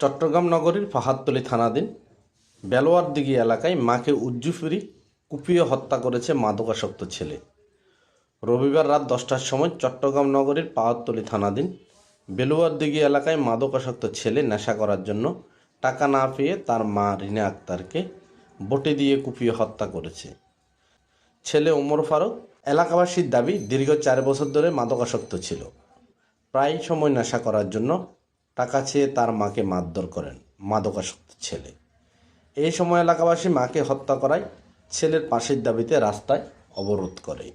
চট্টগ্রাম নগরীর পাহাড়তলী থানাধীন বেলোয়ারদিঘি এলাকায় মাকে উজ্জুফিরি কুপিয়ে হত্যা করেছে মাদকাসক্ত ছেলে। রবিবার রাত দশটার সময় চট্টগ্রাম নগরীর পাহাড়তলী থানাধীন বেলুয়ারদিঘি এলাকায় মাদকাসক্ত ছেলে নেশা করার জন্য টাকা না পেয়ে তার মা রিনা আক্তারকে বটে দিয়ে কুপিয়ে হত্যা করেছে। ছেলে ওমর ফারুক এলাকাবাসীর দাবি দীর্ঘ চার বছর ধরে মাদকাসক্ত ছিল। প্রায় সময় নেশা করার জন্য টাকা চেয়ে তার মাকে মারধর করেন, মাদকাসক্ত ছেলে। এই সময় এলাকাবাসী মাকে হত্যা করায়, ছেলের পাশের দাবিতে রাস্তায় অবরোধ করে।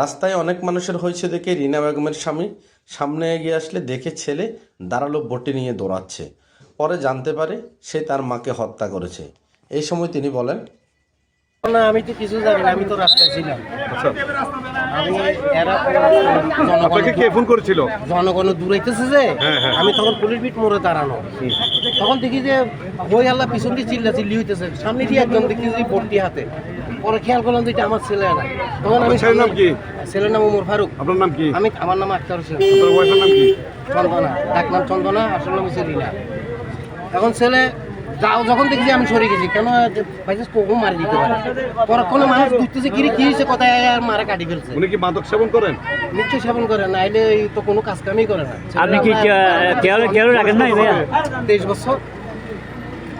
রাস্তায় অনেক মানুষের হয়েছে দেখে রিনা বেগমের স্বামী সামনে এগিয়ে আসলে দেখে ছেলে দাঁড়াল বটি নিয়ে দৌড়াচ্ছে। পরে জানতে পারে সে তার মাকে হত্যা করেছে। এই সময় তিনি বলেন না আমি তো কিছু জানি না আমি তো রাস্তায় ছিলাম। আমি এরা আপনাকে কে ফোন করেছিল? জনগণ দূরাইতেছে যে আমি তখন পুলিশ বিট মোড়ে দাঁড়ানো। তখন দেখি যে বই আল্লাহ পিছন দিয়ে চিল্লা চিল্লি হইতেছে। সামনে দিয়ে একজন দেখি যে বর্তি হাতে। পরে খেয়াল করলাম যে এটা আমার ছেলে না তখন আমি ছেলের নাম কি? ছেলের নাম উমর ফারুক আপনার নাম কি আমি আমার নাম আক্তার হোসেন আপনার ওয়াইফের নাম কি চন্দনা ডাক নাম চন্দনা আসল নাম হচ্ছে রিনা এখন ছেলে যাও যখন দেখছি আমি সরে গেছি কেন পাইছিস কখন মারি দিতে পারে পরক্ষণে মানুষ ঘুরতেছে কিরে কি হয়েছে কথায় আর মারা কাটি ফেলছে উনি কি মাদক সেবন করেন নিশ্চয় সেবন করেন না এলে এই তো কোনো কাজ কামই করে না আপনি কি কেউ কেউ রাখেন না তেইশ বছর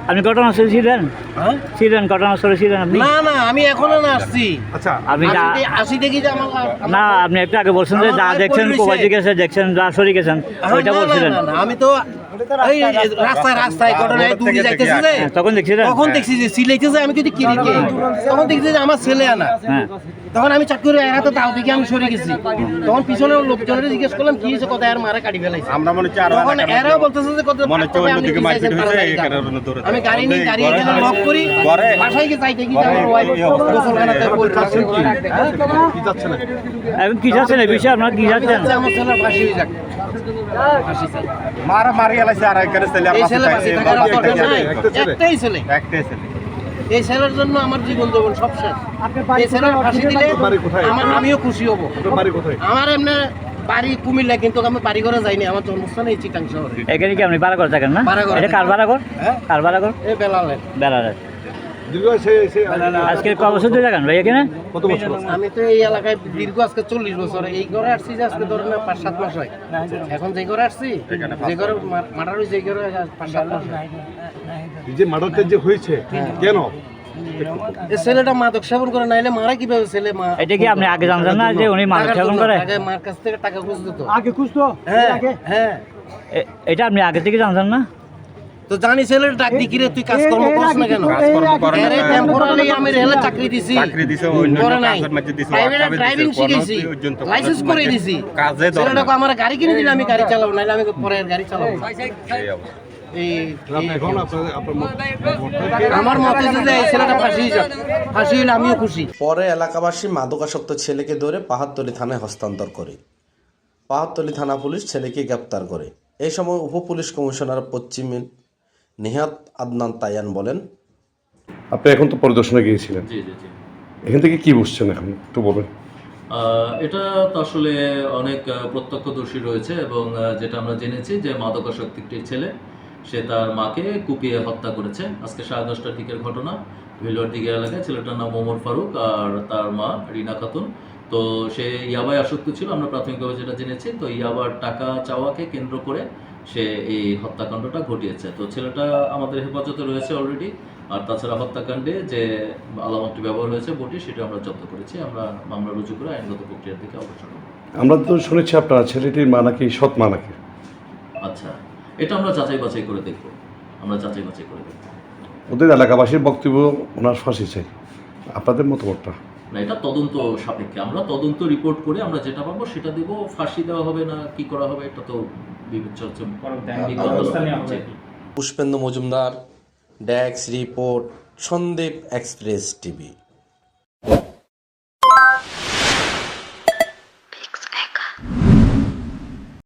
আপনি ঘটনাস্থলে ছিলেন? ছিলেন ছিলেন ঘটনাস্থলে ছিলেন আপনি? না না আমি এখনও না আসছি। আচ্ছা আপনি আসি- দেখি যে আমার না আপনি একটু আগে বলছেন যে যা দেখছেন কোবাজি গেছে দেখছেন যা সরি গেছেন হ্যাঁ, ওইটা বলছিলেন। আমি তো এই রাস্তায়। রাস্তায় ঘটনায় দূরে যাইতেছি যে। হ্যাঁ, তখন দেখছিলেন? তখন দেখছি যে সিলাইতেছে আমি যদি কিরি কে। তখন দেখছি যে আমার ছেলে আনা। হ্যাঁ। তখন আমি চাক করে এরা তো তাও থেকে আমি সরে গেছি। তখন পিছনের লোকজনের জিজ্ঞেস করলাম কি হয়েছে কথা আর মারা কাটি ফেলাইছে? আমরা মনে হচ্ছে আরও তখন এরাও বলতেছে যে কত মনে হচ্ছে অন্যদিকে মারপিট হয়েছে, এই কারণে দৌড়ে আমি গাড়ি নিয়ে গাড়ি এখানে লক করি বাসায় গিয়ে চাইতে কি আমার ওয়াইফ গোসলখানাতে বলছে কি যাচ্ছে না? এখন কি যাচ্ছেন এই বিষয়ে আপনার কি যাচ্ছেন? আমার ছেলের ফাঁসি হয়ে যাক। মারা মারি আর এখানে ছেলে এই ছেলে ফাঁসি থাকার দরকার নাই। একটাই ছেলে। একটাই ছেলে। এই ছেলের জন্য আমার জীবন জীবন সব শেষ। এই ছেলের ফাঁসি দিলে আমার আমিও খুশি হব। বাড়ি আমার এমনি বাড়ি কুমিল্লা কিন্তু আমি বাড়ি করে যাইনি। আমার জন্মস্থান এই চিটাং শহরে। এখানে কি আপনি করে থাকেন না? এটা কার হ্যাঁ? কার আজকে ক বছর? ধরে থাকেন ভাই এখানে? কত বছর আমি তো এই এলাকায় দীর্ঘ আজকে চল্লিশ বছর। এই ঘরে আসছি যে আজকে ধরেন না পাঁচ সাত মাস হয়। এখন যে ঘরে আসছি যে ঘরে মাটার যে ঘরে পাঁচ সাত মাস যে মার্ডারটা যে হয়েছে কেন? ছেলেটা মাদক সেবন করে নাইলে মারা কীভাবে ছেলে মা? এটা কি আপনি আগে জানতেন না যে উনি মাদক সেবন করে? আগে মার কাছ থেকে টাকা খুঁজতো আগে খুঁজতো? হ্যাঁ হ্যাঁ। এটা আপনি আগে থেকে জানতেন না? তো জানি ছেলের ডাক দি কিরে তুই কাজকর্ম করছ না কেন আরে টেম্পোরারি আমি রেলে চাকরি দিছি চাকরি দিছে, অন্য করে নাই কাজের মধ্যে দিছে, প্রাইভেট ড্রাইভিং লাইসেন্স করে দিছি কাজে দরকার। ছেলেটাকে আমার গাড়ি কিনে দিলে আমি গাড়ি চালাবো নাহলে আমি পরে গাড়ি চালাবো এই অবস্থা। এই আপনি এখন আপনার আপনার মত- আমার মতে যে এই ছেলেটা ফাঁসি যাক ফাঁসি হলে আমিও খুশি পরে এলাকাবাসী মাদকাসক্ত ছেলেকে ধরে পাহাড়তলী থানায় হস্তান্তর করে পাহাড়তলী থানা পুলিশ ছেলেকে গ্রেপ্তার করে এই সময় উপ পুলিশ কমিশনার পশ্চিম নিহাত আদনান তাইয়ান বলেন। আপনি এখন তো পরিদর্শনে গিয়েছিলেন। জি জি জি। এখান থেকে কি বুঝছেন এখন? একটু বলবেন। এটা তো আসলে অনেক প্রত্যক্ষদর্শী রয়েছে এবং যেটা আমরা জেনেছি যে মাদকাসক্ত একটি ছেলে সে তার মাকে কুপিয়ে হত্যা করেছে। আজকে সাড়ে দশটার দিকের ঘটনা ভিলোয়ার দিকে এলাকায়। ছেলেটার নাম ওমর ফারুক আর তার মা রিনা খাতুন। তো সে ইয়াবায় আসক্ত ছিল আমরা প্রাথমিকভাবে যেটা জেনেছি তো ইয়াবার টাকা চাওয়াকে কেন্দ্র করে সে এই হত্যাকাণ্ডটা ঘটিয়েছে। তো ছেলেটা আমাদের হেফাজতে রয়েছে অলরেডি আর তাছাড়া হত্যাকাণ্ডে যে আলামতটি ব্যবহার হয়েছে বটি সেটা আমরা জব্দ করেছি। আমরা মামলা রুজু করে আইনগত প্রক্রিয়ার দিকে অগ্রসর আমরা তো শুনেছি আপনার ছেলেটির মা নাকি সৎ মা নাকি? আচ্ছা এটা আমরা যাচাই বাছাই করে দেখব। আমরা যাচাই বাছাই করে দেখব। ওদের এলাকাবাসীর বক্তব্য ওনার ফাঁসি চাই। আপনাদের মতামতটা? না এটা তদন্ত সাপেক্ষে। আমরা তদন্ত রিপোর্ট করে আমরা যেটা পাবো সেটা দেব ফাঁসি দেওয়া হবে না কি করা হবে এটা তো বিবেচ্য হচ্ছে। পুষ্পেন্দু মজুমদার ড্যাক্স রিপোর্ট সন্দীপ এক্সপ্রেস টিভি।